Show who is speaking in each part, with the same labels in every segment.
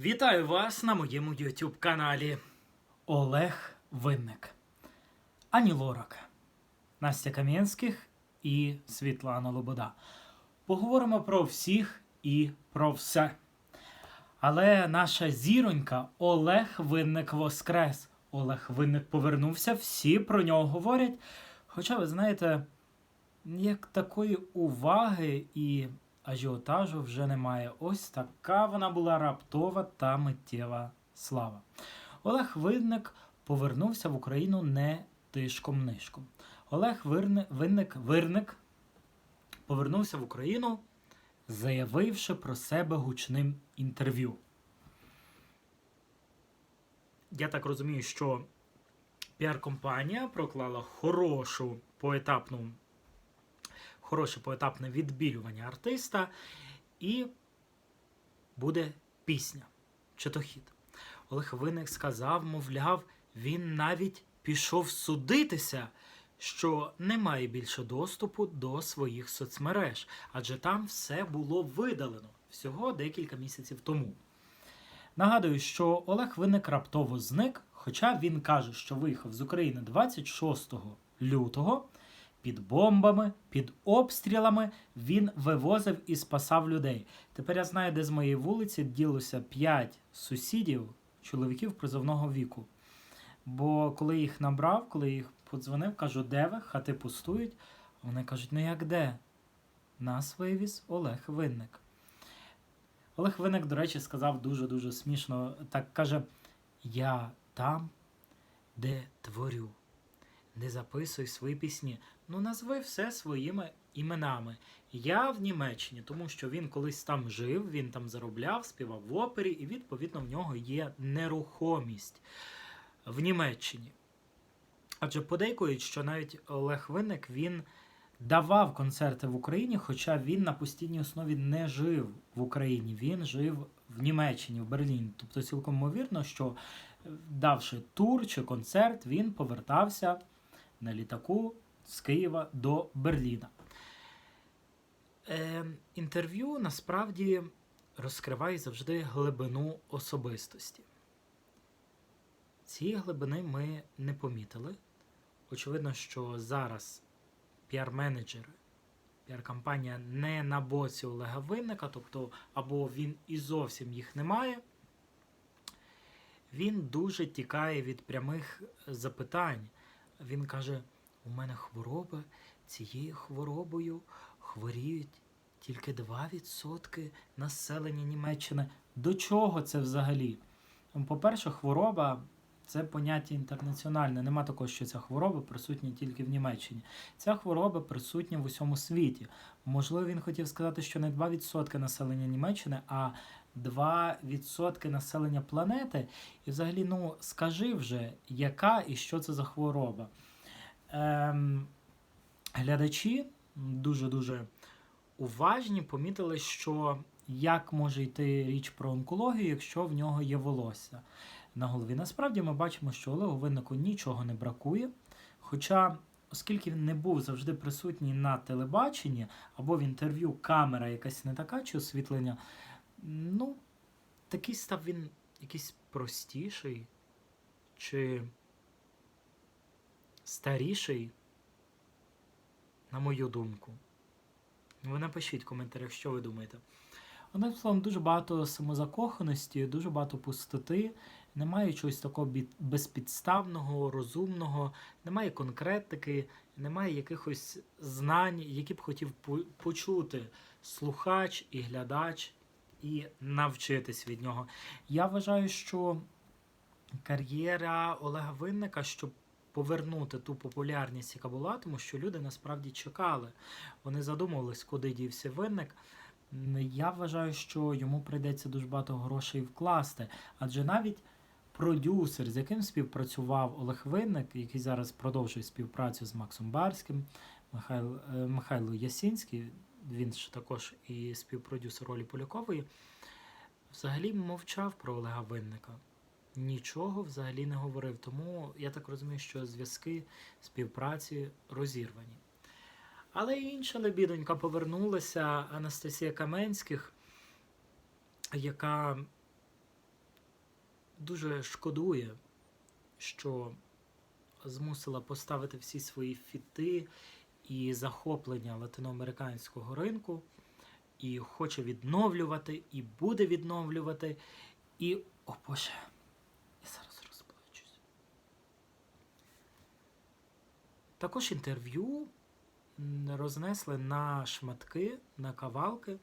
Speaker 1: Вітаю вас на моєму YouTube каналі Олег Винник, Ані Лорак, Настя Кам'янських і Світлана Лобода. Поговоримо про всіх і про все. Але наша зіронька Олег Винник воскрес. Олег Винник повернувся, всі про нього говорять. Хоча, ви знаєте, як такої уваги і ажіотажу вже немає. Ось така вона була раптова та миттєва слава. Олег Винник повернувся в Україну не тишком-нишком. Олег Вирни- Винник, Вирник повернувся в Україну, заявивши про себе гучним інтерв'ю. Я так розумію, що піар-компанія проклала хорошу поетапну хороше поетапне відбілювання артиста, і буде пісня чи то хіт. Олег Винник сказав, мовляв, він навіть пішов судитися, що не має більше доступу до своїх соцмереж, адже там все було видалено всього декілька місяців тому. Нагадую, що Олег Винник раптово зник, хоча він каже, що виїхав з України 26 лютого під бомбами, під обстрілами він вивозив і спасав людей. Тепер я знаю, де з моєї вулиці ділося 5 сусідів, чоловіків призовного віку. Бо коли їх набрав, коли їх подзвонив, кажу, де ви? Хати пустують. Вони кажуть, ну як де? Нас вивіз Олег Винник. Олег Винник, до речі, сказав дуже-дуже смішно. Так каже: Я там, де творю, де записую свої пісні. Ну, назви все своїми іменами. Я в Німеччині, тому що він колись там жив, він там заробляв, співав в опері, і відповідно в нього є нерухомість в Німеччині. Адже подейкують, що навіть Олег Винник він давав концерти в Україні, хоча він на постійній основі не жив в Україні, він жив в Німеччині, в Берліні. Тобто цілком ймовірно, що е, давши тур чи концерт, він повертався на літаку з Києва до Берліна. Е, інтерв'ю насправді розкриває завжди глибину особистості. Цієї глибини ми не помітили. Очевидно, що зараз піар-менеджери, піар-кампанія не на боці Олега Винника, тобто або він і зовсім їх немає. Він дуже тікає від прямих запитань. Він каже: у мене хвороба, цією хворобою хворіють тільки 2% населення Німеччини. До чого це взагалі? По-перше, хвороба це поняття інтернаціональне. Нема такого, що ця хвороба присутня тільки в Німеччині. Ця хвороба присутня в усьому світі. Можливо, він хотів сказати, що не 2% населення Німеччини, а 2% населення планети. І взагалі, ну скажи вже, яка і що це за хвороба. Ем, глядачі дуже-дуже уважні помітили, що як може йти річ про онкологію, якщо в нього є волосся на голові. Насправді ми бачимо, що Олегу Виннику нічого не бракує. Хоча, оскільки він не був завжди присутній на телебаченні або в інтерв'ю камера якась не така чи освітлення, ну, такий став він якийсь простіший чи старіший, на мою думку. Ви напишіть в коментарях, що ви думаєте. Одним словом, дуже багато самозакоханості, дуже багато пустоти, немає чогось такого безпідставного, розумного, немає конкретики, немає якихось знань, які б хотів почути слухач і глядач і навчитись від нього. Я вважаю, що кар'єра Олега Винника, щоб повернути ту популярність, яка була, тому що люди насправді чекали. Вони задумувались, куди дівся винник. Я вважаю, що йому прийдеться дуже багато грошей вкласти, адже навіть продюсер, з яким співпрацював Олег Винник, який зараз продовжує співпрацю з Максом Барським, Михайло, е, Михайло Ясінський, він ж також і співпродюсер Олі Полякової, взагалі мовчав про Олега Винника. Нічого взагалі не говорив. Тому я так розумію, що зв'язки співпраці розірвані. Але інша лебідонька повернулася Анастасія Каменських, яка дуже шкодує, що змусила поставити всі свої фіти і захоплення латиноамериканського ринку, і хоче відновлювати, і буде відновлювати. І, о Боже, я зараз розплачусь. Також інтерв'ю рознесли на шматки, на кавалки.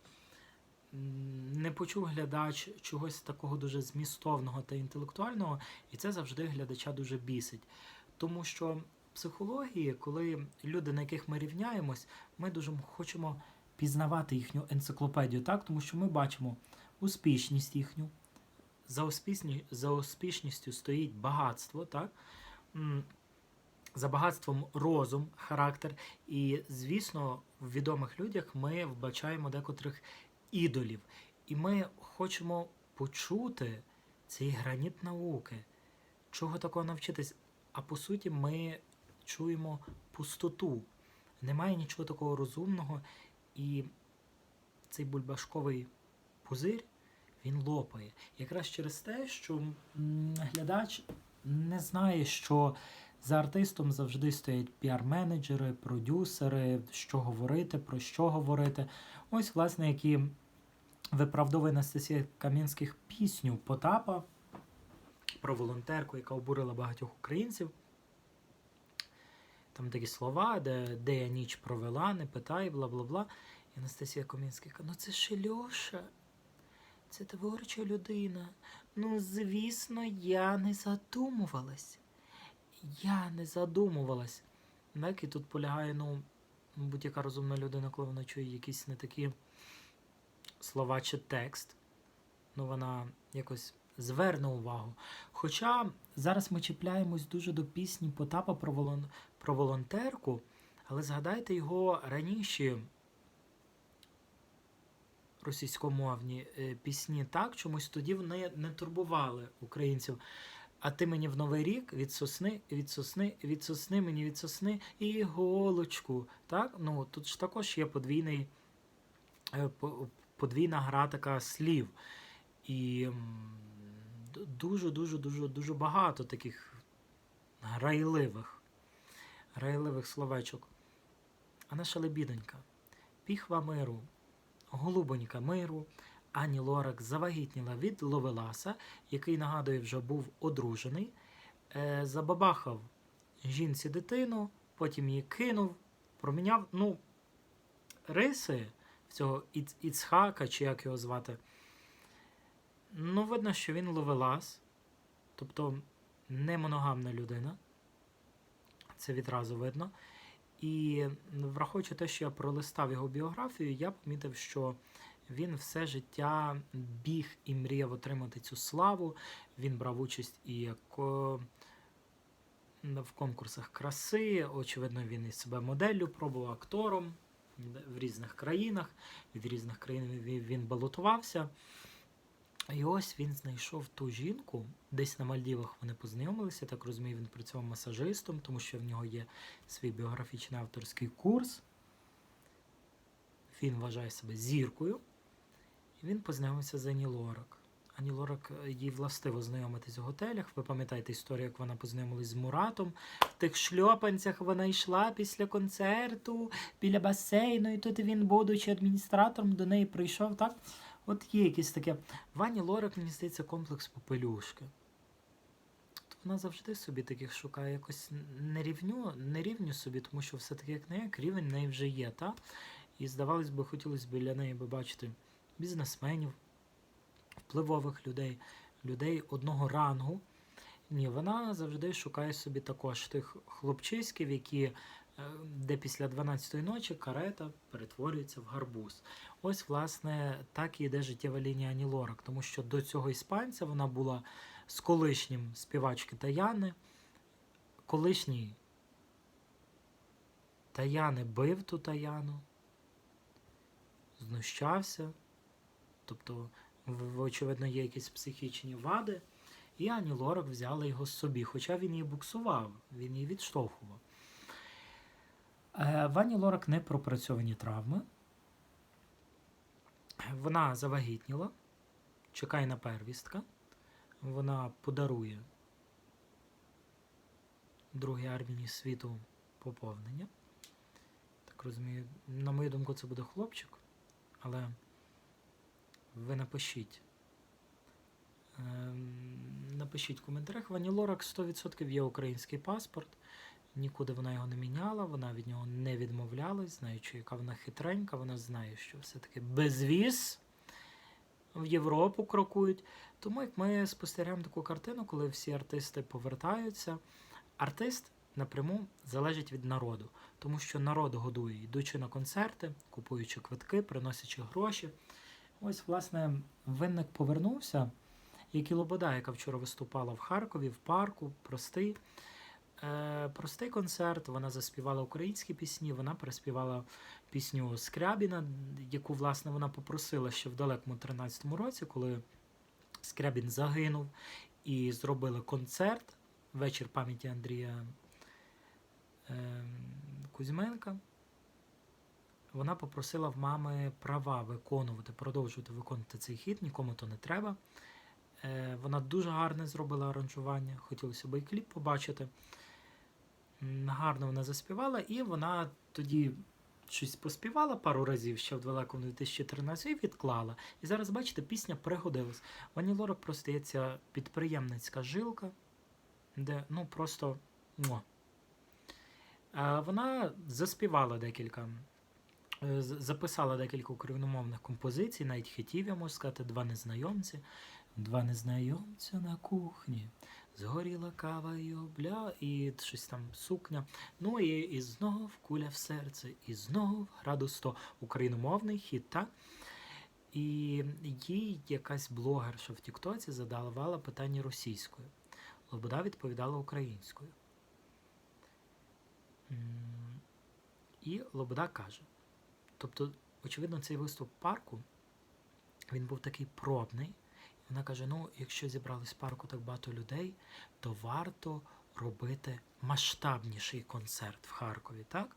Speaker 1: Не почув глядач чогось такого дуже змістовного та інтелектуального, і це завжди глядача дуже бісить. Тому що в психології, коли люди, на яких ми рівняємось, ми дуже хочемо пізнавати їхню енциклопедію, так? тому що ми бачимо успішність їхню. За, успішні, за успішністю стоїть багатство, так? За багатством розум, характер. І, звісно, в відомих людях ми вбачаємо декотрих ідолів. І ми хочемо почути цей граніт науки, чого такого навчитись. А по суті, ми чуємо пустоту. Немає нічого такого розумного, і цей бульбашковий пузир він лопає. Якраз через те, що глядач не знає, що за артистом завжди стоять піар-менеджери, продюсери, що говорити, про що говорити. Ось, власне, які виправдовує Анастасія Кам'янських пісню Потапа про волонтерку, яка обурила багатьох українців. Там такі слова, де, де я ніч провела, не питай, бла бла бла. І Анастасія Кам'янська каже, ну це ж Льоша, це творча людина. Ну, звісно, я не задумувалась. Я не задумувалась. І тут полягає, ну, будь-яка розумна людина, коли вона чує якісь не такі слова чи текст, ну вона якось зверне увагу. Хоча зараз ми чіпляємось дуже до пісні Потапа про, волон... про волонтерку, але згадайте його раніші російськомовні е, пісні так, чомусь тоді вони не турбували українців. А ти мені в новий рік від сосни, від сосни, від сосни, мені від сосни і голочку. Так? Ну, тут ж також є подвійний, е, подвійна гра така слів. І дуже, дуже, дуже, дуже багато таких грайливих, грайливих словечок. А наша лебідонька, піхва миру, голубонька миру, Ані Лорак завагітніла від Ловеласа, який, нагадую, вже був одружений, е, забабахав жінці дитину, потім її кинув, проміняв. Ну, риси цього Іц- Іцхака, чи як його звати. Ну, видно, що він Ловелас, тобто не моногамна людина. Це відразу видно. І враховуючи те, що я пролистав його біографію, я помітив, що він все життя біг і мріяв отримати цю славу. Він брав участь і як в конкурсах краси. Очевидно, він і себе моделлю пробував актором в різних країнах. Від різних країн він- балотувався. І ось він знайшов ту жінку, десь на Мальдівах вони познайомилися. Так розумію, він працював масажистом, тому що в нього є свій біографічний авторський курс. Він вважає себе зіркою. Він познайомився з Ані Лорак. Ані Лорак е, їй властиво знайомитись в готелях. Ви пам'ятаєте історію, як вона познайомилась з Муратом. В тих шльопанцях вона йшла після концерту біля басейну, і тут він, будучи адміністратором, до неї прийшов, так? От є якесь таке. В Ані Лорак, мені здається, комплекс попелюшки. От вона завжди собі таких шукає якось не рівню, собі, тому що все-таки як не як рівень в неї вже є, та? І здавалось би, хотілося б біля неї бачити бізнесменів, впливових людей, людей одного рангу. Ні, вона завжди шукає собі також тих хлопчиськів, які, е, де після 12-ї ночі карета перетворюється в гарбуз. Ось, власне, так і йде життєва лінія Ані Лорак, тому що до цього іспанця вона була з колишнім співачки Таяни. Колишній Таяни бив ту Таяну, знущався. Тобто, очевидно, є якісь психічні вади. І Ані Лорак взяла його собі, хоча він її буксував, він її відштовхував. Е, В Ані Лорак не пропрацьовані травми. Вона завагітніла, чекає на первістка. вона подарує другій армії світу поповнення. Так розумію, на мою думку, це буде хлопчик, але ви напишіть. Ем, Напишіть в коментарях. Вані Лорак 100% є український паспорт. Нікуди вона його не міняла, вона від нього не відмовлялась, знаючи, яка вона хитренька, вона знає, що все-таки безвіз в Європу крокують. Тому як ми спостерігаємо таку картину, коли всі артисти повертаються, артист напряму залежить від народу, тому що народ годує, йдучи на концерти, купуючи квитки, приносячи гроші. Ось, власне, винник повернувся, як і Лобода, яка вчора виступала в Харкові, в парку, простий. Е, простий концерт, вона заспівала українські пісні, вона переспівала пісню Скрябіна, яку, власне, вона попросила ще в далекому 13-му році, коли Скрябін загинув, і зробили концерт вечір пам'яті Андрія е, Кузьменка. Вона попросила в мами права виконувати, продовжувати виконувати цей хіт, нікому то не треба. Е, Вона дуже гарне зробила аранжування, хотілося б і кліп побачити. Гарно вона заспівала, і вона тоді щось поспівала пару разів ще в далекому 2013 і відклала. І зараз, бачите, пісня пригодилась. Вані Лорак просто є ця підприємницька жилка, де ну просто. Е, Вона заспівала декілька, записала декілька україномовних композицій, навіть хітів, я можу сказати, два незнайомці. Два незнайомця на кухні. Згоріла кава і обля, і щось там сукня. Ну і, і знов куля в серце, і знов градус 100. Україномовний хіт, так? І їй якась блогерша в Тіктоці задавала питання російською. Лобода відповідала українською. І Лобода каже: тобто, очевидно, цей виступ парку він був такий пробний. Вона каже: ну, якщо зібрались в парку так багато людей, то варто робити масштабніший концерт в Харкові, так?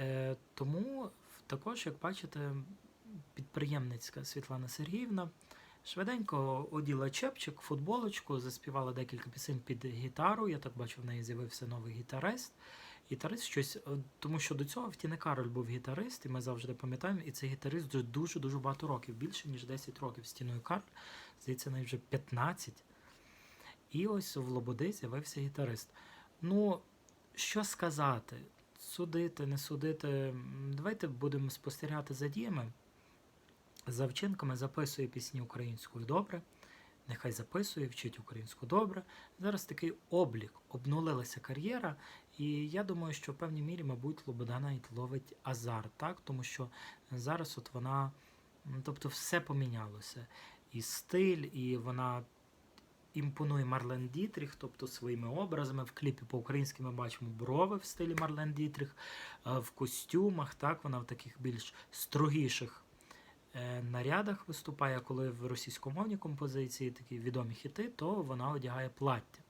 Speaker 1: Е, тому також, як бачите, підприємницька Світлана Сергіївна швиденько оділа чепчик, футболочку, заспівала декілька пісень під гітару. Я так бачу, в неї з'явився новий гітарист. Гітарист щось, е, тому що до цього в Тіни Кароль був гітарист, і ми завжди пам'ятаємо, і цей гітарист вже дуже-дуже багато років, більше ніж 10 років з Тіною Кароль, здається, навіть вже 15. І ось в Лободи з'явився гітарист. Ну, що сказати? Судити, не судити. Давайте будемо спостерігати за діями. За вчинками записує пісні українською добре. Нехай записує, вчить українську добре. Зараз такий облік, обнулилася кар'єра, і я думаю, що в певній мірі, мабуть, Лобода навіть ловить азарт, так? тому що зараз от вона, тобто все помінялося. І стиль, і вона імпонує Марлен Дітріх, тобто своїми образами. В кліпі по-українськи ми бачимо брови в стилі Марлен Дітріх, е, в костюмах, так, вона в таких більш строгіших е, нарядах виступає, коли в російськомовній композиції такі відомі хіти, то вона одягає плаття.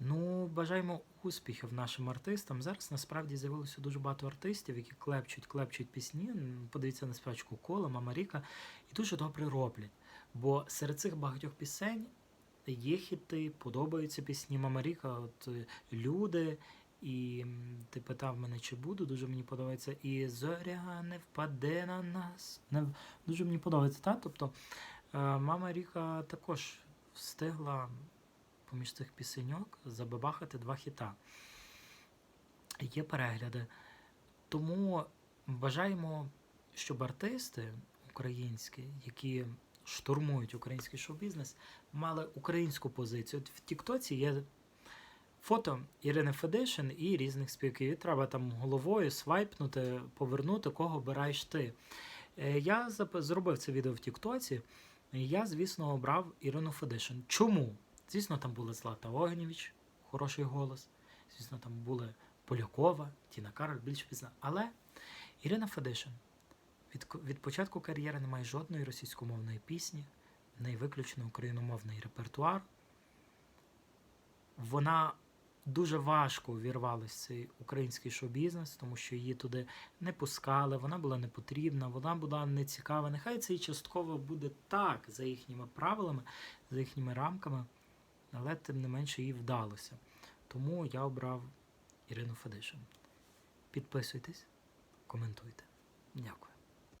Speaker 1: Ну, бажаємо успіхів нашим артистам. Зараз насправді з'явилося дуже багато артистів, які клепчуть, клепчуть пісні. Подивіться на співачку Кола, Мама Ріка, і дуже добре роблять. Бо серед цих багатьох пісень є хіти, подобаються пісні Мама Ріка, от е, люди. І ти питав мене, чи буду, дуже мені подобається. І зоря не впаде на нас. Не, дуже мені подобається, та? Тобто е, мама Ріка також встигла поміж цих пісеньок забабахати два хіта. Є перегляди. Тому бажаємо, щоб артисти українські, які штурмують український шоу-бізнес, мали українську позицію. От в Тіктоці є фото Ірини Федишин і різних співаків. І треба там головою свайпнути, повернути, кого обираєш ти. Е, Я зробив це відео в Тіктоці. Я, звісно, обрав Ірину Федишин. Чому? Звісно, там була Злата Огнєвіч, хороший голос. Звісно, там були Полякова, Тіна Кароль, більш пізна. Але Ірина Федишин від від початку кар'єри не має жодної російськомовної пісні, не неї виключно україномовний репертуар. Вона дуже важко увірвалася в цей український шоу-бізнес, тому що її туди не пускали, вона була не потрібна, вона була не цікава. Нехай це і частково буде так за їхніми правилами, за їхніми рамками але тим не менше їй вдалося. Тому я обрав Ірину Федишин. Підписуйтесь, коментуйте. Дякую.